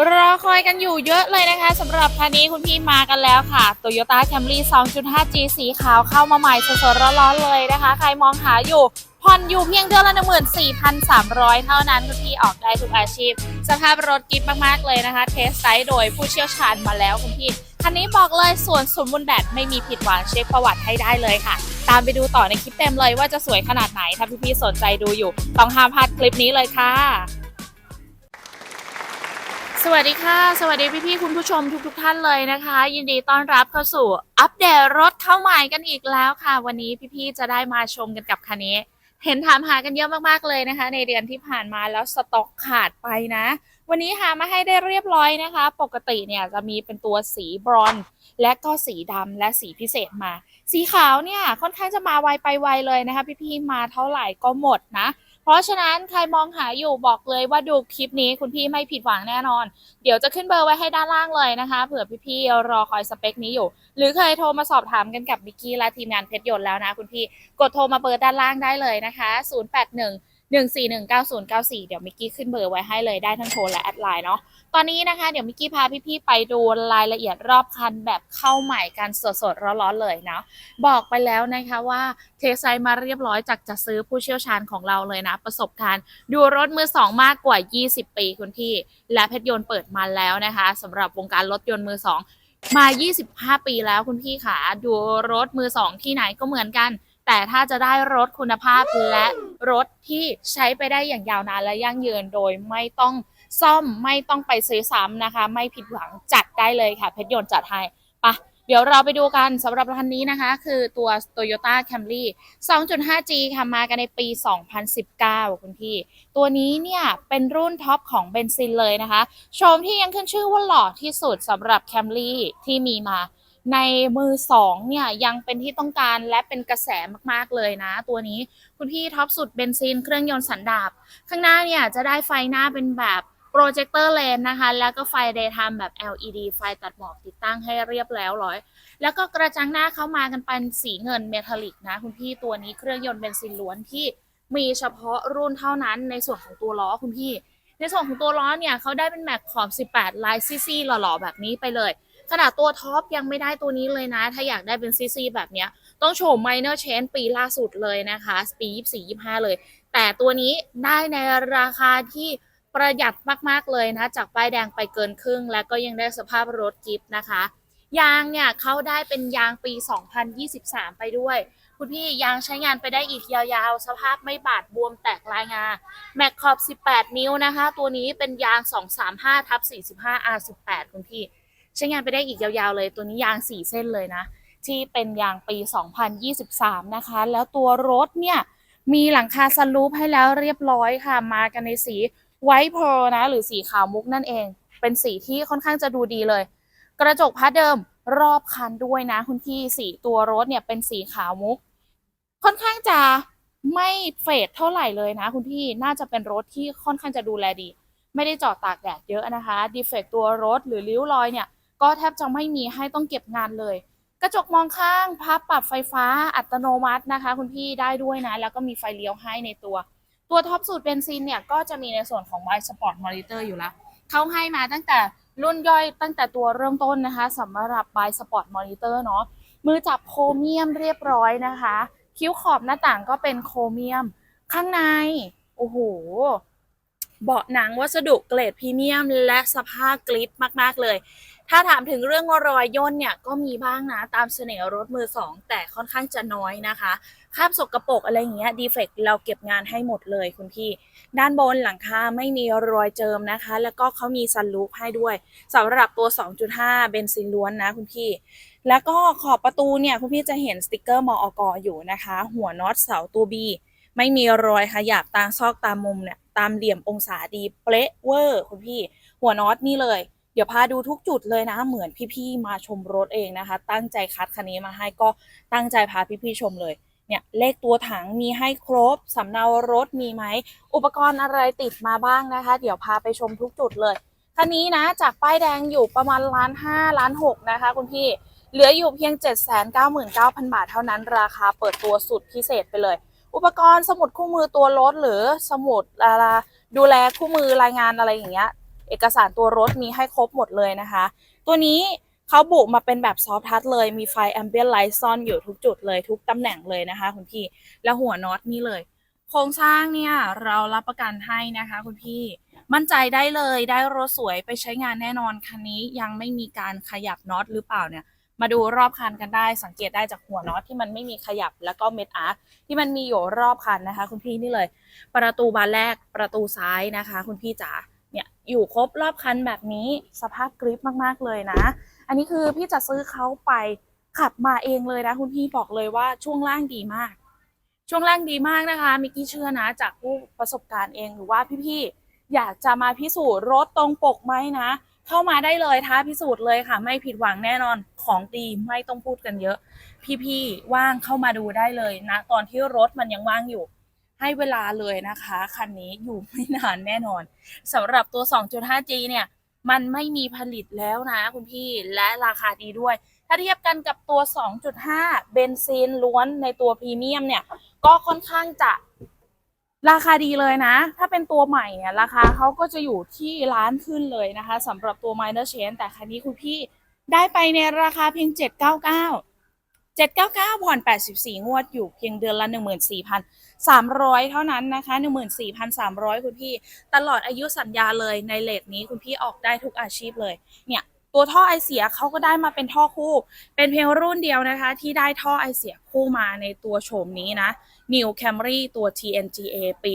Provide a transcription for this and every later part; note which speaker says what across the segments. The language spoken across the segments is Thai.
Speaker 1: รอคอยกันอยู่เยอะเลยนะคะสำหรับคันนี้คุณพี่มากันแล้วค่ะ Toyota Camry 2.5G สีขาวเข้ามาใหม่สดๆร้อนๆเลยนะคะ ใครมองหาอยู่ผ่อนอยู่เพียงเดือนละ14,300 เท่านั้นคุณพี่ออกได้ทุกอาชีพ สภาพรถกิ๊บมากๆเลยนะคะ เทสไซด์โดยผู้เชี่ยวชาญมาแล้วคุณพี่ คันนี้บอกเลยส่วนสมบูรณ์แบบไม่มีผิดหวังเช็คประวัติให้ได้เลยค่ะ ตามไปดูต่อในคลิปเต็มเลยว่าจะสวยขนาดไหนถ้าพี่ๆสนใจดูอยู่ ต้องห้ามพลาดคลิปนี้เลยค่ะ สวัสดีค่ะ สวัสดีพี่ๆคุณผู้ชมทุกๆทท่านเลยนะคะ ยินดีต้อนรับเข้าสู่อัปเดตรถเข้าใหม่กันอีกแล้วค่ะ วันนี้พี่ๆจะได้มาชมกันกับคันนี้ เห็นถามหากันเยอะมากๆเลยนะคะ ในเดือนที่ผ่านมาแล้วสต็อกขาดไปนะ วันนี้หามาให้ได้เรียบร้อยนะคะ ปกติเนี่ยจะมีเป็นตัวสีบรอนซ์และก็สีดำและสีพิเศษมา สีขาวเนี่ยค่อนข้างจะมาไวไปไวเลยนะคะ พี่ๆมาเท่าไหร่ก็หมดนะ เพราะฉะนั้นใครมองหาอยู่บอกเลยว่าดูคลิปนี้คุณพี่ไม่ผิดหวังแน่นอน เดี๋ยวจะขึ้นเบอร์ไว้ให้ด้านล่างเลยนะคะ เผื่อพี่ๆรอคอยสเปคนี้อยู่ หรือเคยโทรมาสอบถามกันกับมิกกี้และทีมงานเพชรยนต์แล้วนะคุณพี่ กดโทรมาเบอร์ด้านล่างได้เลยนะคะ 081 1419094 เดี๋ยวมิกกี้ขึ้นเบอร์ไว้ให้เลยได้ทั้งโทรและแอดไลน์เนาะ ตอนนี้นะคะเดี๋ยวมิกกี้พาพี่ๆไปดูรายละเอียดรอบคันแบบเข้าใหม่กันสดๆร้อนๆเลยเนาะ บอกไปแล้วนะคะว่าเทสไซมาเรียบร้อยจากจะซื้อผู้เชี่ยวชาญของเราเลยนะ ประสบการณ์ดูรถมือสองมากกว่า 20 ปีคุณพี่ และเพชรยนต์เปิดมาแล้วนะคะสำหรับวงการรถยนต์มือสองมา 25 ปีแล้วคุณพี่ค่ะดูรถมือสองที่ไหนก็เหมือนกัน แต่ถ้าจะได้รถคุณภาพและ รถที่ใช้ไปได้อย่างยาวนานและยั่งยืนโดยไม่ต้องซ่อมไม่ต้องไปซื้อซ้ำนะคะ ไม่ผิดหวังจัดได้เลยค่ะ เพชรยนต์จัดให้ไปะเดี๋ยวเราไปดูกันสำหรับคันนี้นะคะ คือตัว Toyota Camry 2.5G ค่ะมากันในปี 2019 คุณพี่ ตัวนี้เนี่ยเป็นรุ่นท็อปของเบนซินเลยนะคะ โฉมที่ยังขึ้นชื่อว่าหล่อที่สุดสำหรับ Camry ที่มีมา ในมือสองเนี่ยยังเป็นที่ต้องการและเป็นกระแสมากๆเลยนะ ตัวนี้คุณพี่ท็อปสุดเบนซินเครื่องยนต์สันดาปข้างหน้าเนี่ยจะได้ไฟหน้าเป็นแบบโปรเจคเตอร์เลนนะคะ แล้วก็ไฟ daytime แบบ LED ไฟตัดหมอกติดตั้งให้เรียบแล้วร้อย แล้วก็กระจังหน้าเข้ามากันเป็นสีเงินเมทัลลิกนะ คุณพี่ตัวนี้เครื่องยนต์เบนซินล้วนที่มีเฉพาะรุ่นเท่านั้นในส่วนของตัวล้อคุณพี่ ในส่วนของตัวล้อเนี่ยเขาได้เป็นแม็กขอบ 18 ลายซีซีหล่อๆ แบบนี้ไปเลย ขนาดตัวท็อปยังไม่ได้ตัวนี้เลยนะ ถ้าอยากได้เป็นซีซีแบบเนี้ย ต้องโชว์ minor change ปีล่าสุดเลยนะคะ ปี 24-25 เลย แต่ตัวนี้ได้ในราคาที่ประหยัดมากๆเลยนะ จากป้ายแดงไปเกินครึ่ง และก็ยังได้สภาพรถกิฟต์นะคะยางเนี่ยเขาได้เป็นยางปี 2023 ไปด้วย คุณพี่ยางใช้งานไปได้อีกยาวๆ สภาพไม่บาดบวมแตกลายงา แม็กขอบ 18 นิ้วนะคะ ตัวนี้เป็นยาง 235ทับ45 R18 คุณพี่ ใช้งานไปได้อีกยาวๆเลย ตัวนี้ยาง 4 เส้นเลยนะ ที่เป็นยางปี 2023 นะคะ แล้วตัวรถเนี่ย มีหลังคาสลูปให้แล้วเรียบร้อยค่ะ มากันในสีไวท์เพร์ลนะ หรือสีขาวมุกนั่นเอง เป็นสีที่ค่อนข้างจะดูดีเลย กระจกพัดเดิมรอบคันด้วยนะ คุณพี่สีตัวรถเนี่ยเป็นสีขาวมุก ค่อนข้างจะไม่เฟดเท่าไหร่เลยนะ คุณพี่น่าจะเป็นรถที่ค่อนข้างจะดูแลดี ไม่ได้จอดตากแดดเยอะนะคะดีเฟกตัวรถหรือริ้วรอยเนี่ย ก็แทบจะไม่มีให้ต้องเก็บงานเลย กระจกมองข้างพับปรับไฟฟ้าอัตโนมัตินะคะ คุณพี่ได้ด้วยนะ แล้วก็มีไฟเลี้ยวให้ในตัว ตัวท็อปสูตรเบนซินเนี่ยก็จะมีในส่วนของ y Sport Monitor อร์อยู่แล้วเขาให้มาตั้งแต่รุ่นย่อยตั้งแต่ตัวเริ่มต้นนะคะสำหรับ y Sport Monitor เนาะมือจับโครเมียมเรียบร้อยนะคะ คิ้วขอบหน้าต่างก็เป็นโครเมียม ข้างใน โอ้โห เบาะหนังวัสดุเกรดพรีเมียม และสภาพกริปมาก ๆ เลย ถ้าถามถึงเรื่องรอยย่นเนี่ยก็มีบ้างนะตามเสน่ห์รถมือสองแต่ค่อนข้างจะน้อยนะคะคราบสกรปรกอะไรอย่างเงี้ยดีเฟกเราเก็บงานให้หมดเลยคุณพี่ ด้านบนหลังคาไม่มีรอยเจิมนะคะ แล้วก็เขามีซันรูฟให้ด้วยสำหรับตัว 2.5 เบนซินล้วนนะคุณพี่ แล้วก็ขอบประตูเนี่ยคุณพี่จะเห็นสติกเกอร์มออกอยู่นะคะ หัวน็อตเสาตัวบีไม่มีรอยขยับตามซอกตามมุมเนี่ยตามเหลี่ยมองศาดีเป๊ะเวอร์คุณพี่ หัวน็อตนี่เลย เดี๋ยวพาดูทุกจุดเลยนะ เหมือนพี่ๆมาชมรถเองนะคะ ตั้งใจคัดคันนี้มาให้ก็ตั้งใจพาพี่ๆชมเลยเนี่ยเลขตัวถังมีให้ครบสำเนารถมีไหม อุปกรณ์อะไรติดมาบ้างนะคะ เดี๋ยวพาไปชมทุกจุดเลยคันนี้นะจากป้ายแดงอยู่ประมาณล้านห้าล้านหกนะคะ คุณพี่เหลืออยู่เพียง 7 9 9 0 0 0 บาทเท่านั้นราคาเปิดตัวสุดพิเศษไปเลย อุปกรณ์สมุดคู่มือตัวรถหรือสมุดดูแลคู่มือรายงานอะไรอย่างเงี้ย
Speaker 2: เอกสารตัวรถมีให้ครบหมดเลยนะคะ ตัวนี้เขาบุมาเป็นแบบซอฟทัชเลยมีไฟแอมเบียนไลท์ซ่อนอยู่ทุกจุดเลยทุกตำแหน่งเลยนะคะคุณพี่ แล้วหัวน็อตนี่เลย โครงสร้างเนี่ยเรารับประกันให้นะคะคุณพี่มั่นใจได้เลยได้รถสวยไปใช้งานแน่นอนคันนี้ยังไม่มีการขยับน็อตหรือเปล่าเนี่ยมาดูรอบคันกันได้สังเกตได้จากหัวน็อตที่มันไม่มีขยับแล้วก็เม็ดอาร์คที่มันมีอยู่รอบคันนะคะ คุณพี่นี่เลย ประตูบานแรกประตูซ้ายนะคะ คุณพี่จ๋า อยู่ครบรอบคันแบบนี้สภาพกริปมากๆเลยนะ อันนี้คือพี่จะซื้อเขาไปขับมาเองเลยนะคุณพี่บอกเลยว่าช่วงล่างดีมาก ช่วงล่างดีมากนะคะมิกกี้เชื่อนะ จากผู้ประสบการณ์เองหรือว่าพี่ๆอยากจะมาพิสูจน์รถตรงปกไหมนะ เข้ามาได้เลยท้าพิสูจน์เลยค่ะ ไม่ผิดหวังแน่นอนของดีไม่ต้องพูดกันเยอะ พี่ๆว่างเข้ามาดูได้เลยนะ ตอนที่รถมันยังว่างอยู่ ให้เวลาเลยนะคะ คันนี้อยู่ไม่นานแน่นอนสำหรับตัว 2.5G เนี่ยมันไม่มีผลิตแล้วนะคุณพี่และราคาดีด้วย ถ้าเทียบกันกับตัว 2.5 เบนซินล้วนในตัวพรีเมียมเนี่ยก็ค่อนข้างจะราคาดีเลยนะ ถ้าเป็นตัวใหม่เนี่ยราคาเขาก็จะอยู่ที่ล้านขึ้นเลยนะคะสำหรับตัว minor Chain แต่คันนี้คุณพี่ได้ไปในราคาเพียง 799 799ผ่อน 84 งวดอยู่เพียงเดือนละ 14,300 เท่านั้นนะคะ 14,300 คุณพี่ ตลอดอายุสัญญาเลยในเลทนี้คุณพี่ออกได้ทุกอาชีพเลย เนี่ยตัวท่อไอเสียเขาก็ได้มาเป็นท่อคู่ เป็นเพียงรุ่นเดียวนะคะ ที่ได้ท่อไอเสียคู่มาในตัวโฉมนี้นะ New Camry ตัว TNGA ปี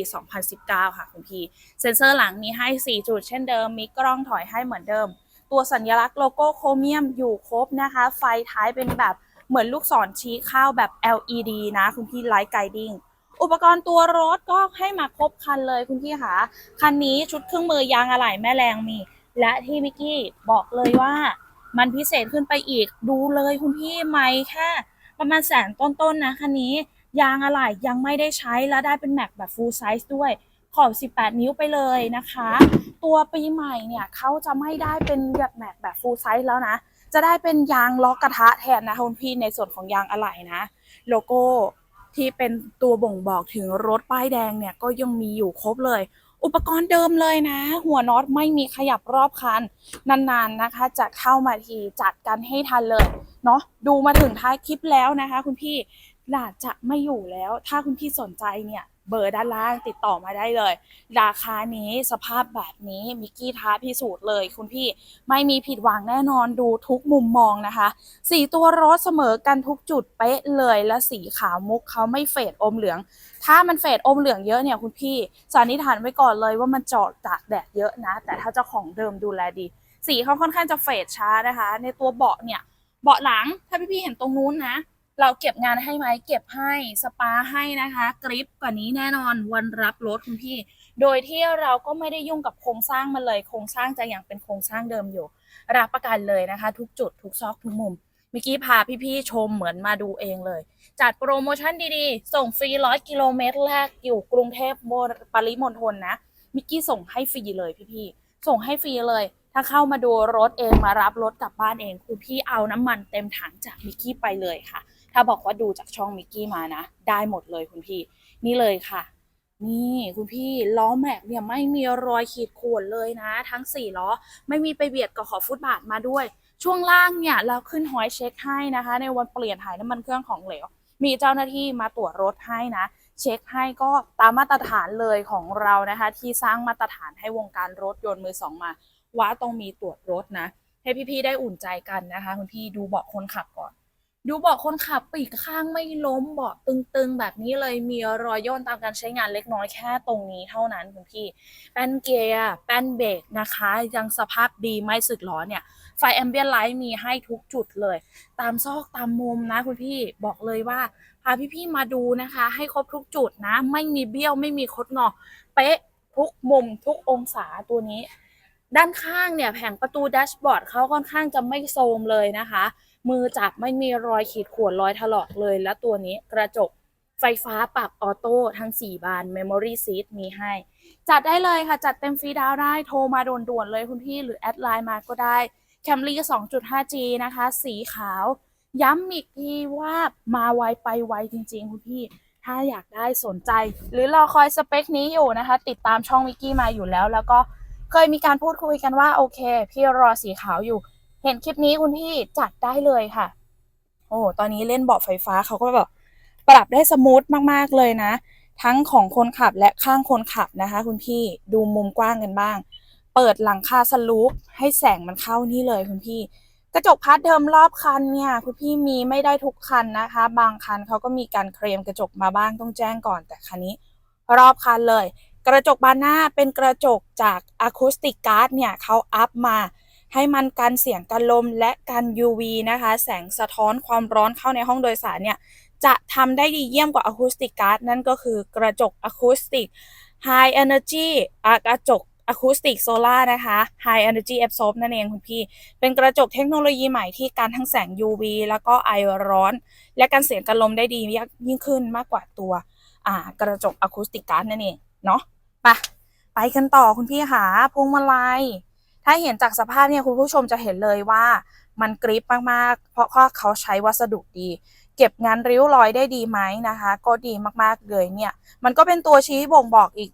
Speaker 2: 2019 ค่ะคุณพี่ เซ็นเซอร์หลังมีให้ 4 จุดเช่นเดิม มีกล้องถอยให้เหมือนเดิม ตัวสัญลักษณ์โลโก้โครเมียมอยู่ครบนะคะ ไฟท้ายเป็นแบบ เหมือนลูกศรชี้ข้าวแบบ LED นะ คุณพี่ไลท์ไกดิ้งอุปกรณ์ตัวรถก็ให้มาครบคันเลยคุณพี่คะคันนี้ชุดเครื่องมือยางอะไหล่แม่แรงมี และที่มิกกี้บอกเลยว่า มันพิเศษขึ้นไปอีกดูเลยคุณพี่ไม่แค่ประมาณแสนต้นๆนนะคันนี้ยางอะไหล่ยังไม่ได้ใช้แล้วได้เป็นแม็กแบบ full size ด้วยขอบ 18 นิ้วไปเลยนะคะ ตัวปีใหม่เนี่ยเขาจะไม่ได้เป็นแบบแม็กแบบ full size แล้วนะ จะได้เป็นยางล้อกกระทะแทนนะคะคุณพี่ในส่วนของยางอะไหล่นะ โลโก้ที่เป็นตัวบ่งบอกถึงรถป้ายแดงเนี่ยก็ยังมีอยู่ครบเลย อุปกรณ์เดิมเลยนะ หัวน็อตไม่มีขยับรอบคัน นานๆนะคะ จะเข้ามาทีจัดกันให้ทันเลยเนาะดูมาถึงท้ายคลิปแล้วนะคะ คุณพี่น่าจะไม่อยู่แล้ว ถ้าคุณพี่สนใจเนี่ย เบอร์ด้านล่างติดต่อมาได้เลย ราคานี้สภาพแบบนี้มิกกี้ท้าพิสูจน์เลยคุณพี่ไม่มีผิดหวังแน่นอนดูทุกมุมมองนะคะสีตัวรถเสมอกันทุกจุดเป๊ะเลยและสีขาวมุกเขาไม่เฟดอมเหลือง ถ้ามันเฟดอมเหลืองเยอะเนี่ยคุณพี่สันนิษฐานไว้ก่อนเลยว่ามันจอดตากแดดเยอะนะ แต่ถ้าเจ้าของเดิมดูแลดี สีเขาค่อนข้างจะเฟดช้านะคะ ในตัวเบาะเนี่ยเบาะหลังถ้าพี่ๆเห็นตรงนู้นนะ เราเก็บงานให้ไหมเก็บให้สปาให้นะคะกริปกว่านี้แน่นอนวันรับรถคุณพี่ โดยที่เราก็ไม่ได้ยุ่งกับโครงสร้างมันเลยโครงสร้างจะยังเป็นโครงสร้างเดิมอยู่ รับประกันเลยนะคะ ทุกจุดทุกซอกทุกมุมเมื่อกี้พาพี่ๆชมเหมือนมาดูเองเลย จัดโปรโมชั่นดีๆ ส่งฟรีร้อยกิโลเมตรแรกอยู่กรุงเทพปริมณฑลนะมิกกี้ส่งให้ฟรีเลยพี่ๆส่งให้ฟรีเลย ถ้าเข้ามาดูรถเองมารับรถกลับบ้านเองคือพี่เอาน้ำมันเต็มถังจากมิกกี้ไปเลยค่ะ ถ้าบอกว่าดูจากช่องมิกกี้มานะ ได้หมดเลยคุณพี่ นี่เลยค่ะ นี่คุณพี่ล้อแม็กเนี่ยไม่มีรอยขีดข่วนเลยนะ ทั้งสี่ล้อไม่มีไปเบียดกับขอบฟุตบาทมาด้วย ช่วงล่างเนี่ยเราขึ้นหอยเช็คให้นะคะ ในวันเปลี่ยนถ่ายน้ำมันเครื่องของเหลว มีเจ้าหน้าที่มาตรวจรถให้นะเช็คให้ก็ตามมาตรฐานเลยของเรานะคะ ที่สร้างมาตรฐานให้วงการรถยนต์มือสองมาว่าต้องมีตรวจรถนะ ให้พี่ๆได้อุ่นใจกันนะคะ คุณพี่ดูเบาะคนขับก่อน ดูเบาะคนขับปีกข้างไม่ล้มเบาะตึงๆ แบบนี้เลยมีรอยย่นตามการใช้งานเล็กน้อยแค่ตรงนี้เท่านั้นคุณพี่แป้นเกียร์แป้นเบรกนะคะ ยังสภาพดีไม่สึกหรอเนี่ย ไฟแอมเบียนไลท์มีให้ทุกจุดเลย ตามซอกตามมุมนะคุณพี่บอกเลยว่าพาพี่ๆมาดูนะคะ ให้ครบทุกจุดนะ ไม่มีเบี้ยวไม่มีคดงอ เป๊ะทุกมุมทุกองศาตัวนี้ ด้านข้างเนี่ยแผงประตูแดชบอร์ดเขาค่อนข้างจะไม่โทรมเลยนะคะ มือจับไม่มีรอยขีดข่วนรอยถลอกเลย และตัวนี้กระจกไฟฟ้าปรับออโต้ทั้ง 4 บาน Memory Seat มีให้ จัดได้เลยค่ะ จัดเต็มฟรีดาวได้โทรมาด่วนๆเลยคุณพี่หรือแอดไลน์มาก็ได้ Camry 2.5G นะคะ สีขาว ย้ำอีกทีว่ามาไวไปไวจริงๆ คุณพี่ ถ้าอยากได้สนใจ หรือรอคอยสเปคนี้อยู่นะคะ ติดตามช่องวิกกี้มาอยู่แล้ว แล้วก็เคยมีการพูดคุยกันว่าโอเค พี่รอสีขาวอยู่ เห็นคลิปนี้คุณพี่จัดได้เลยค่ะ โอ้ตอนนี้เล่นเบาะไฟฟ้าเขาก็แบบปรับได้สมูทมากๆเลยนะ ทั้งของคนขับและข้างคนขับนะคะ คุณพี่ดูมุมกว้างกันบ้าง เปิดหลังคาสลูปให้แสงมันเข้านี่เลยคุณพี่ กระจกพัดเดิมรอบคันเนี่ย คุณพี่มีไม่ได้ทุกคันนะคะ บางคันเขาก็มีการเคลมกระจกมาบ้างต้องแจ้งก่อนแต่คันนี้ รอบคันเลย กระจกบานหน้าเป็นกระจกจากอะคูสติกการ์ดเนี่ยเขาอัพมา ให้มันกันเสียงกันลมและกัน UV นะคะ แสงสะท้อนความร้อนเข้าในห้องโดยสารเนี่ย จะทำได้ดีเยี่ยมกว่าอะคูสติกการ์ดนั่นก็คือกระจกอะคูสติก High Energy กระจกอะคูสติกโซล่านะคะ High Energy Absorb นั่นเองคุณพี่ เป็นกระจกเทคโนโลยีใหม่ที่กันทั้งแสง UV แล้วก็ไอร้อน และกันเสียงกันลมได้ดียิ่งขึ้นมากกว่าตัวกระจกอะคูสติกการ์ดนั่นเอง เนาะไปไปกันต่อคุณพี่ค่ะพวงมาลัย ถ้าเห็นจากสภาพเนี่ยคุณผู้ชมจะเห็นเลยว่ามันกริปมากๆ เพราะว่าเขาใช้วัสดุดี เก็บงานริ้วรอยได้ดีไหมนะคะ ก็ดีมากๆเลยเนี่ย มันก็เป็นตัวชี้บ่งบอกอีก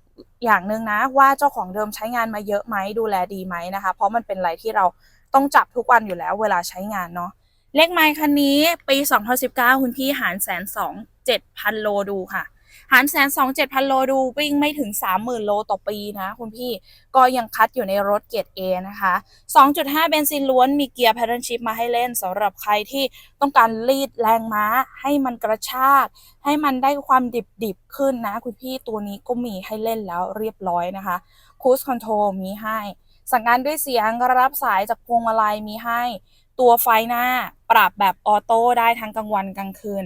Speaker 2: อย่างหนึ่งนะ ว่าเจ้าของเดิมใช้งานมาเยอะไหมดูแลดีไหมนะคะ เพราะมันเป็นอะไรที่เราต้องจับทุกวันอยู่แล้วเวลาใช้งานเนาะเลขไมค์คันนี้ปี 2019 คุณพี่หารแสนสองเจ็ดพันโลดูค่ะ หารแสนสองเจ็ดพันโลดูวิ่งไม่ถึง30,000โลต่อปีนะคุณพี่ก็ยังคัดอยู่ในรถเกียรด A นะคะ2.5เบนซินล้วนมีเกียร์แพ t เทิร์นชิพมาให้เล่นสำหรับใครที่ต้องการรีดแรงม้าให้มันกระชาก ให้มันได้ความดิบๆขึ้นนะคุณพี่ตัวนี้ก็มีให้เล่นแล้วเรียบร้อยนะคะคูสคอนโทรมีให้ สั่งงานด้วยเสียงรับสายจากพวงมาลัยมีให้ ตัวไฟหน้าปรับแบบออโต้ได้ทั้งกลางวันกลางคืน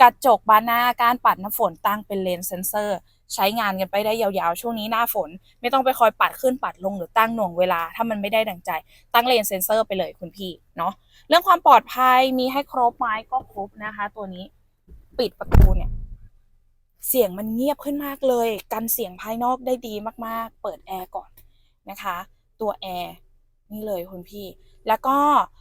Speaker 2: กระจกบานหน้าการปัดน้ำฝนตั้งเป็นเลนเซนเซอร์ ใช้งานกันไปได้ยาวๆ ช่วงนี้หน้าฝน ไม่ต้องไปคอยปัดขึ้นปัดลงหรือตั้งหน่วงเวลา ถ้ามันไม่ได้ดังใจ ตั้งเลนเซนเซอร์ไปเลยคุณพี่เนาะเรื่องความปลอดภัยมีให้ครบไหมก็ครบนะคะ ตัวนี้ปิดประตูเนี่ยเสียงมันเงียบขึ้นมากเลย กันเสียงภายนอกได้ดีมากๆ เปิดแอร์ก่อนนะคะ ตัวแอร์นี่เลยคุณพี่ แล้วก็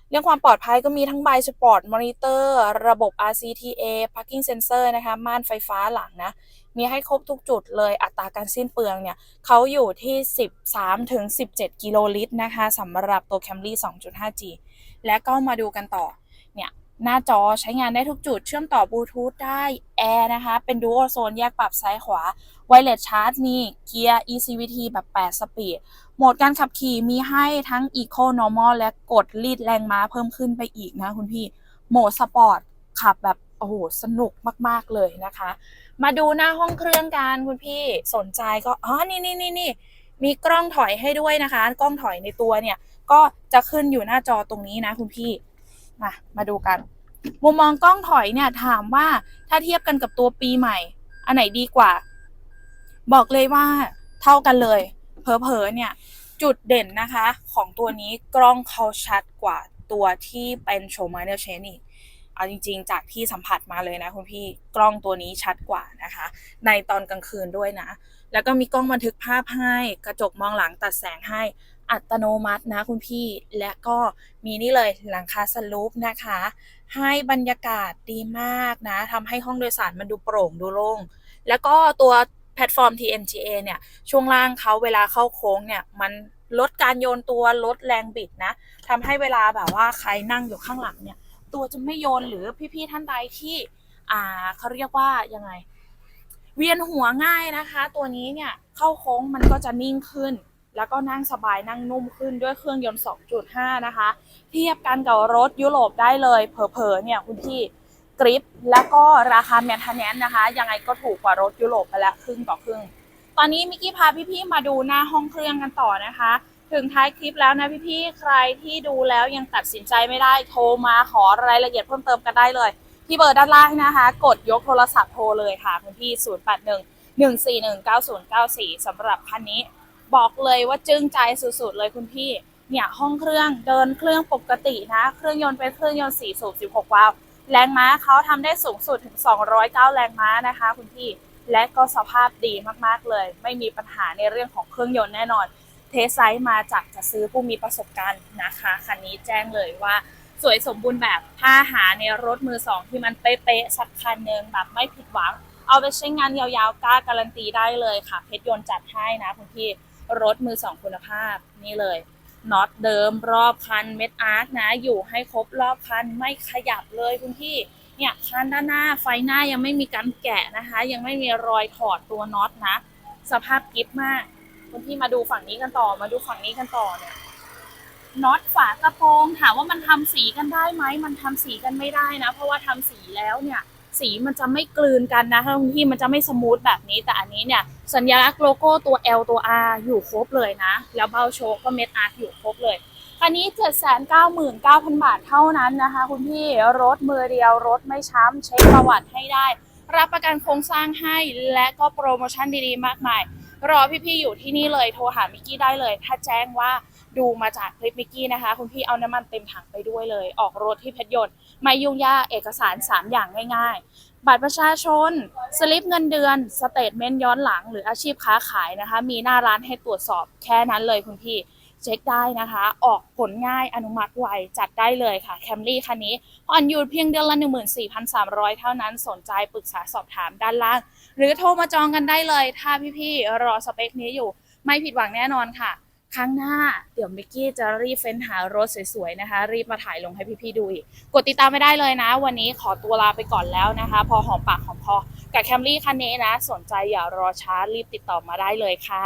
Speaker 2: เรื่องความปลอดภัยก็มีทั้งใบสปอร์ตมอนิเตอร์ระบบ RCTA parking sensor นะคะ ม่านไฟฟ้าหลังนะ มีให้ครบทุกจุดเลยอัตราการสิ้นเปลืองเนี่ยเขาอยู่ที่ 13ถึง17 กิโลลิตรนะคะสำหรับตัว Camry 2.5G และก็มาดูกันต่อ หน้าจอใช้งานได้ทุกจุด เชื่อมต่อบลูทูธได้แอร์นะคะ เป็น Dual Zone แยกปรับซ้ายขวา Wireless Charge มีเกียร์ ECVT แบบ 8 สปีด โหมดการขับขี่มีให้ทั้ง Eco Normal และกดรีดแรงม้าเพิ่มขึ้นไปอีกนะคุณพี่ โหมดสปอร์ตขับแบบโอ้โหสนุกมาก ๆ เลยนะคะ มาดูหน้าห้องเครื่องกันคุณพี่สนใจก็ อ๋อ นี่นี่นี่นี่มีกล้องถอยให้ด้วยนะคะ กล้องถอยในตัวเนี่ย ก็จะขึ้นอยู่หน้าจอตรงนี้นะคุณพี่ มามาดูกัน มุมมองกล้องถอยเนี่ยถามว่าถ้าเทียบกันกับตัวปีใหม่ อันไหนดีกว่า บอกเลยว่าเท่ากันเลยเผลอเนี่ย จุดเด่นนะคะ ของตัวนี้กล้องเขาชัดกว่าตัวที่เป็นโชว์มาเนอร์เชนอีกเอาจริงๆ จากที่สัมผัสมาเลยนะคุณพี่กล้องตัวนี้ชัดกว่านะคะ ในตอนกลางคืนด้วยนะ แล้วก็มีกล้องบันทึกภาพให้ กระจกมองหลังตัดแสงให้ อัตโนมัตินะคุณพี่และก็มีนี่เลยหลังคาสลูปนะคะ ให้บรรยากาศดีมากนะทำให้ห้องโดยสารมันดูโปร่งดูโล่งแล้วก็ตัวแพลตฟอร์ม TNGA เนี่ย ช่วงล่างเขาเวลาเข้าโค้งเนี่ย มันลดการโยนตัวลดแรงบิดนะทำให้เวลาแบบว่าใครนั่งอยู่ข้างหลังเนี่ย ตัวจะไม่โยนหรือพี่ๆท่านใดที่อ่าเขาเรียกว่ายังไง เวียนหัวง่ายนะคะ ตัวนี้เนี่ยเข้าโค้งมันก็จะนิ่งขึ้น แล้วก็นั่งสบายนั่งนุ่มขึ้นด้วยเครื่องยนต์ 2.5 นะคะ เทียบกันกับรถยุโรปได้เลยเผลอๆเนี่ยคุณพี่กริปแล้วก็ราคาแมนทนแนนนะคะ ยังไงก็ถูกกว่ารถยุโรปไปละครึ่งต่อครึ่ง ตอนนี้มิกกี้พาพี่ๆมาดูหน้าห้องเครื่องกันต่อนะคะ ถึงท้ายคลิปแล้วนะพี่ๆใครที่ดูแล้วยังตัดสินใจไม่ได้โทรมาขอรายละเอียดเพิ่มเติมกันได้เลย ที่เบอร์ด้านล่างนะคะ กดยกโทรศัพท์โทรเลยค่ะคุณพี่ 081 141 9094สำหรับคันนี้ บอกเลยว่าจึ้งใจสุดๆเลยคุณพี่ เนี่ยห้องเครื่องเดินเครื่องปกตินะ เครื่องยนต์เป็นเครื่องยนต์4สูบ16 วาล์วแรงม้าเขาทำได้สูงสุดถึง 209 แรงม้านะคะ คุณพี่ และก็สภาพดีมากๆเลย ไม่มีปัญหาในเรื่องของเครื่องยนต์แน่นอน เทสไซส์มาจากจะซื้อผู้มีประสบการณ์นะคะ คันนี้แจ้งเลยว่าสวยสมบูรณ์แบบถ้าหาในรถมือสองที่มันเป๊ะๆสักคันหนึ่งแบบไม่ผิดหวัง เอาไปใช้งานยาวๆกล้าการันตีได้เลยค่ะ เพชรยนต์จัดให้นะคุณพี่ รถมือสองคุณภาพนี่เลยน็อตเดิมรอบคันเม็ดอาร์คนะ อยู่ให้ครบรอบคันไม่ขยับเลยคุณพี่เนี่ยคันด้านหน้าไฟหน้ายังไม่มีการแกะนะคะ ยังไม่มีรอยถอดตัวน็อตนะ สภาพกิฟมากคุณพี่มาดูฝั่งนี้กันต่อมาดูฝั่งนี้กันต่อเนี่ยน็อตฝากระโปรงถามว่ามันทำสีกันได้ไหมมันทำสีกันไม่ได้นะ เพราะว่าทำสีแล้วเนี่ย สีมันจะไม่กลืนกันนะคุณพี่มันจะไม่สมูทแบบนี้ แต่อันนี้เนี่ย สัญลักษณ์โลโก้ตัว L ตัว R อยู่ครบเลยนะ แล้วเบ้าโชคก็เม็ดอาร์ตอยู่ครบเลยคันนี้ 799,000 บาทเท่านั้นนะคะ คุณพี่รถมือเดียวรถไม่ช้ำเช็คประวัติให้ได้ รับประกันโครงสร้างให้และก็โปรโมชั่นดีๆ มากมาย รอพี่ๆอยู่ที่นี่เลยโทรหามิกกี้ได้เลย ถ้าแจ้งว่าดูมาจากคลิปมิกกี้นะคะ คุณพี่เอาน้ำมันเต็มถังไปด้วยเลย ออกรถที่เพชรยนต์ ไม่ยุ่งยากเอกสาร 3 อย่างง่ายๆ บัตรประชาชน สลิปเงินเดือน สเตทเมนต์ย้อนหลัง หรืออาชีพค้าขายนะคะ มีหน้าร้านให้ตรวจสอบแค่นั้นเลยคุณพี่เช็คได้นะคะ ออกผลง่ายอนุมัติไว จัดได้เลยค่ะแคมรี่คันนี้ผ่อนอยู่เพียงเดือนละ 14,300 เท่านั้นสนใจปรึกษาสอบถามด้านล่าง หรือโทรมาจองกันได้เลย ถ้าพี่ๆรอสเปคนี้อยู่ ไม่ผิดหวังแน่นอนค่ะ ครั้งหน้าเดี๋ยวมิกกี้จะรีบเฟ้นหารถสวยๆนะคะ รีบมาถ่ายลงให้พี่ๆดูอีก กดติดตามไม่ได้เลยนะ วันนี้ขอตัวลาไปก่อนแล้วนะคะ พอหอมปากหอมคอกับแคมรี่คันนี้นะ สนใจอย่ารอช้ารีบติดต่อมาได้เลยค่ะ